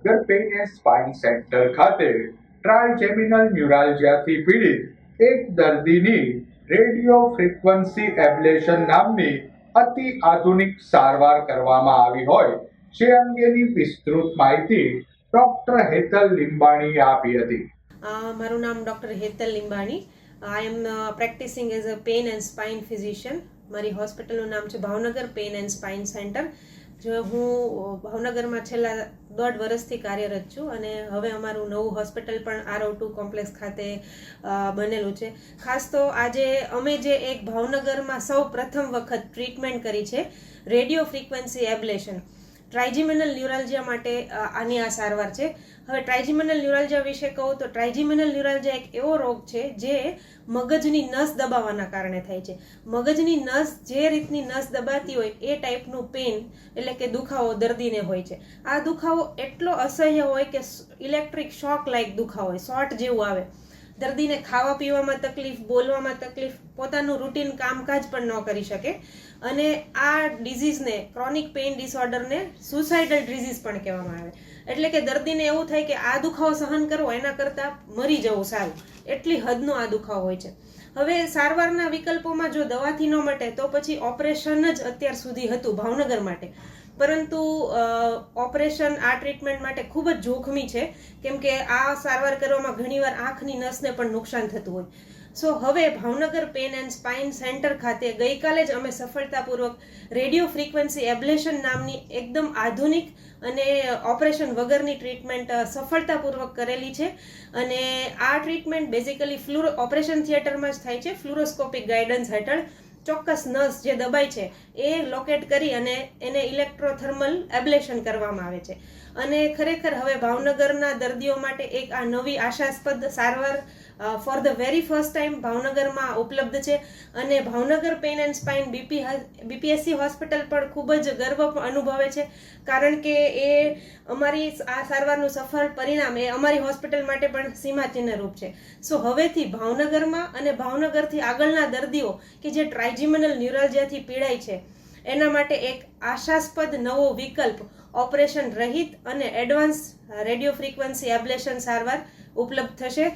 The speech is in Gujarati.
Bhavnagar pain and spine centre ખાતે ટ્રાયજેમિનલ ન્યુરાલ્જિયાથી પીડિત એક દર્દીની રેડિયો ફ્રીક્વન્સી એબ્લેશન નામની અતિ આધુનિક સારવાર કરવામાં આવી હોય જે અંગેની વિસ્તૃત માહિતી ડોક્ટર હેતલ લિંબાણીએ આપી હતી. મારું નામ doctor Hetal Limbani. I am practising as a pain and spine physician મારી હોસ્પિટલનું નામ છે Bhavnagar pain and spine centre જો હું ભાવનગરમાં છેલ્લા દોઢ વર્ષથી કાર્યરત છું અને હવે અમારું નવું હોસ્પિટલ પણ આરઓ ટુ કોમ્પ્લેક્સ ખાતે બનેલું છે. ખાસ તો આજે અમે જે એક ભાવનગરમાં સૌ પ્રથમ વખત ટ્રીટમેન્ટ કરી છે, radio frequency ablation. Trigeminal neuralgia માટે આની આ સારવાર છે. હવે ટ્રાઇજીમિનલ ન્યુરાલજિયા વિશે કહું તો ટ્રાઇજીમિનલ ન્યુરાલજિયા એક એવો રોગ છે જે મગજની નસ દબાવવાના કારણે થાય છે. મગજની નસ જે રીતની નસ દબાતી હોય એ ટાઈપનું પેઇન એટલે કે દુખાવો દર્દીને હોય છે. આ દુખાવો એટલો અસહ્ય હોય કે ઇલેક્ટ્રિક શોક લાઇક દુખાવો હોય શોર્ટ જેવું આવે. દર્દીને ખાવા પીવામાં તકલીફ, બોલવામાં તકલીફ, પોતાનું રૂટીન કામકાજ પણ ન કરી શકે. અને આ ડિઝીઝને ક્રોનિક પેઇન ડિસઓર્ડરને સુસાઇડલ ડિઝીઝ પણ કહેવામાં આવે. એટલે કે દર્દીને એવું થાય કે આ દુખાવો સહન કરવો એના કરતાં મરી જવું સારું. એટલી હદનો આ દુખાવો હોય છે. હવે સારવારના વિકલ્પોમાં જો દવાથી ન મટે, તો પછી ઓપરેશન જ અત્યાર સુધી હતું, ભાવનગર માટે. પરંતુ ઓપરેશન આ ટ્રીટમેન્ટ માટે ખૂબ જ જોખમી છે. કેમ કે આ સારવાર કરવામાં ઘણીવાર આંખની નસને પણ નુકસાન થતું હોય. સો, હવે Bhavnagar pain and spine centre ખાતે ગઈકાલે જ અમે સફળતાપૂર્વક રેડિયો ફ્રીક્વન્સી એબ્લેશન નામની એકદમ આધુનિક અને ઓપરેશન વગરની ટ્રીટમેન્ટ સફળતાપૂર્વક કરેલી છે. અને આ ટ્રીટમેન્ટ બેઝિકલી ફ્લુરો, ઓપરેશન થિયેટરમાં જ થાય છે. ફ્લુરોસ્કોપિક ગાઈડન્સ હેઠળ ચોક્કસ નસ જે દબાય છે એ લોકેટ કરી અને એને ઇલેક્ટ્રોથર્મલ એબ્લેશન કરવામાં આવે છે. અને ખરેખર હવે ભાવનગરના દર્દીઓ માટે એક આ નવી આશાસ્પદ સારવાર for the very first time ભાવનગરમાં ઉપલબ્ધ છે. અને Bhavnagar pain and spine BP BPSC hospital પણ ખૂબ જ ગર્વ અનુભવે છે. કારણ કે એ અમારી આ સારવારનું સફળ પરિણામ એ અમારી હોસ્પિટલ માટે પણ સીમાચિહ્નરૂપ છે. સો હવેથી ભાવનગરમાં અને ભાવનગરથી આગળના દર્દીઓ કે જે ટ્રાઇજીમિનલ ન્યુરોલજીયાથી પીડાય છે એના માટે એક આશાસ્પદ નવો વિકલ્પ ઓપરેશન રહિત અને એડવાન્સ રેડિયો ફ્રીક્વન્સી એબ્લેશન સારવાર ઉપલબ્ધ થશે.